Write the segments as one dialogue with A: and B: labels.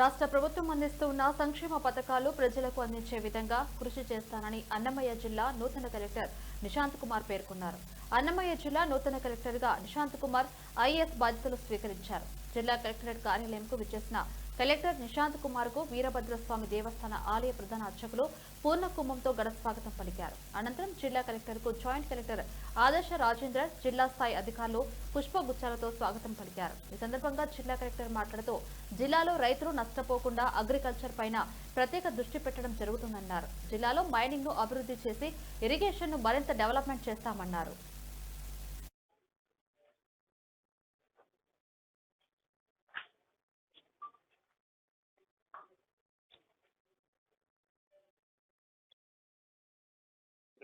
A: రాష్ట్ర ప్రభుత్వం అందిస్తున్న సంక్షేమ పథకాలు ప్రజలకు అందించే విధంగా కృషి చేస్తానని అన్నమయ్య జిల్లా నూతన కలెక్టర్ నిశాంత్ కుమార్ పేర్కొన్నారు. అన్నమయ్య జిల్లా నూతన కలెక్టర్గా నిశాంత్ కుమార్ ఐఏఎస్ బాధ్యతలు స్వీకరించారు. జిల్లా కలెక్టరేట్ కార్యాలయంకు విచ్చేసిన కలెక్టర్ నిశాంత్ కుమార్కు వీరభద్రస్వామి దేవస్థాన ఆలయ ప్రధాన అర్చకులు పూర్ణ కుంభంతో ఘన స్వాగతం పలికారు. అనంతరం జిల్లా కలెక్టర్కు జాయింట్ కలెక్టర్ ఆదర్శ రాజేంద్ర జిల్లా స్థాయి అధికారులు పుష్పగుచ్చాలతో స్వాగతం పలికారు. ఈ సందర్భంగా జిల్లా కలెక్టర్ మాట్లాడుతూ జిల్లాలో రైతులు నష్టపోకుండా అగ్రికల్చర్ పైన ప్రత్యేక దృష్టి పెట్టడం జరుగుతుందన్నారు. జిల్లాలో మైనింగ్ను అభివృద్ధి చేసి ఇరిగేషన్ను మరింత డెవలప్మెంట్ చేస్తామన్నారు.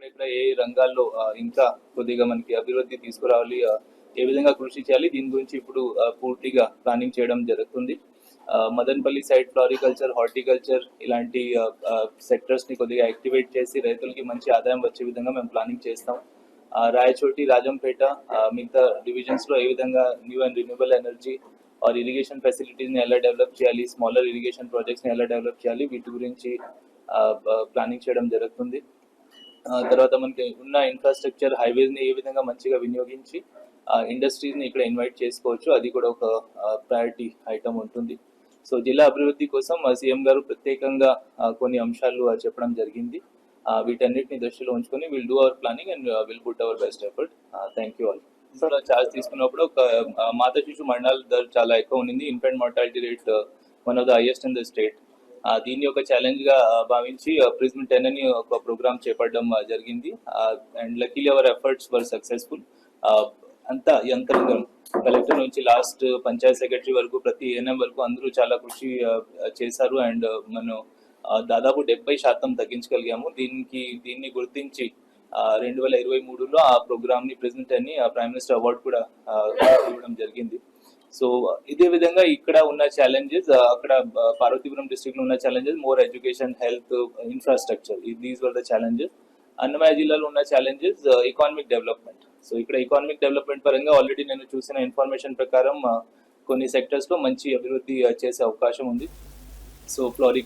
B: ఇక్కడ కూడా ఏ రంగాల్లో ఇంకా కొద్దిగా మనకి అభివృద్ధి తీసుకురావాలి ఏ విధంగా కృషి చేయాలి దీని గురించి ఇప్పుడు పూర్తిగా ప్లానింగ్ చేయడం జరుగుతుంది. మదన్పల్లి సైడ్ ఫ్లారికల్చర్ హార్టికల్చర్ ఇలాంటి సెక్టర్స్ని కొద్దిగా యాక్టివేట్ చేసి రైతులకి మంచి ఆదాయం వచ్చే విధంగా మేము ప్లానింగ్ చేస్తాం. రాయచోటి రాజంపేట మిగతా డివిజన్స్లో ఏ విధంగా new and renewable energy or irrigation ఫెసిలిటీస్ని ఎలా డెవలప్ చేయాలి స్మాలర్ ఇరిగేషన్ ప్రాజెక్ట్స్ని ఎలా డెవలప్ చేయాలి వీటి గురించి ప్లానింగ్ చేయడం జరుగుతుంది. తర్వాత మనకి ఉన్న ఇన్ఫ్రాస్ట్రక్చర్ హైవేస్ని ఏ విధంగా మంచిగా వినియోగించి ఇండస్ట్రీస్ని ఇక్కడ ఇన్వైట్ చేసుకోవచ్చు అది కూడా ఒక ప్రయారిటీ ఐటమ్ ఉంటుంది. సో జిల్లా అభివృద్ధి కోసం సీఎం గారు ప్రత్యేకంగా కొన్ని అంశాలు చెప్పడం జరిగింది. వీటన్నిటిని దృష్టిలో ఉంచుకొని will do our planning and will put our best effort thank you all ఇప్పుడు చార్జ్ తీసుకున్నప్పుడు ఒక మాతా శిశు మరణాల దర్ చాలా ఎక్కువ ఉంది infant mortality rate one of the highest in the state దీన్ని ఒక ఛాలెంజ్గా భావించి ప్రిజ్మ్ టెన్ అని ఒక ప్రోగ్రామ్ చేపట్టడం జరిగింది. And luckily our efforts were successful అంతా యంత్రాంగం కలెక్టర్ నుంచి లాస్ట్ పంచాయత్ సెక్రటరీ వరకు ప్రతి ఏఎన్ఎం వరకు అందరూ చాలా కృషి చేశారు. అండ్ మనం దాదాపు డెబ్బై శాతం తగ్గించగలిగాము. దీనికి దీన్ని గుర్తించి రెండు వేల ఇరవై మూడులో ఆ ప్రోగ్రామ్ని ప్రెసిడెంట్ అని ప్రైమ్ మినిస్టర్ అవార్డు కూడా ఇవ్వడం జరిగింది. సో ఇదే విధంగా ఇక్కడ ఉన్న ఛాలెంజెస్ uh, అక్కడ uh, పార్వతీపురం డిస్ట్రిక్ట్లో ఉన్న challenges more education health infrastructure these were the challenges Annamayya జిల్లాలో ఉన్న ఛాలెంజెస్ ఎకానమిక్ డెవలప్మెంట్ సో ఇక్కడ ఎకానమిక్ డెవలప్మెంట్ పరంగా ఆల్రెడీ నేను చూసిన ఇన్ఫర్మేషన్ ప్రకారం uh, కొన్ని సెక్టర్స్లో మంచి అభివృద్ధి చేసే అవకాశం ఉంది. సో ఫ్లోరి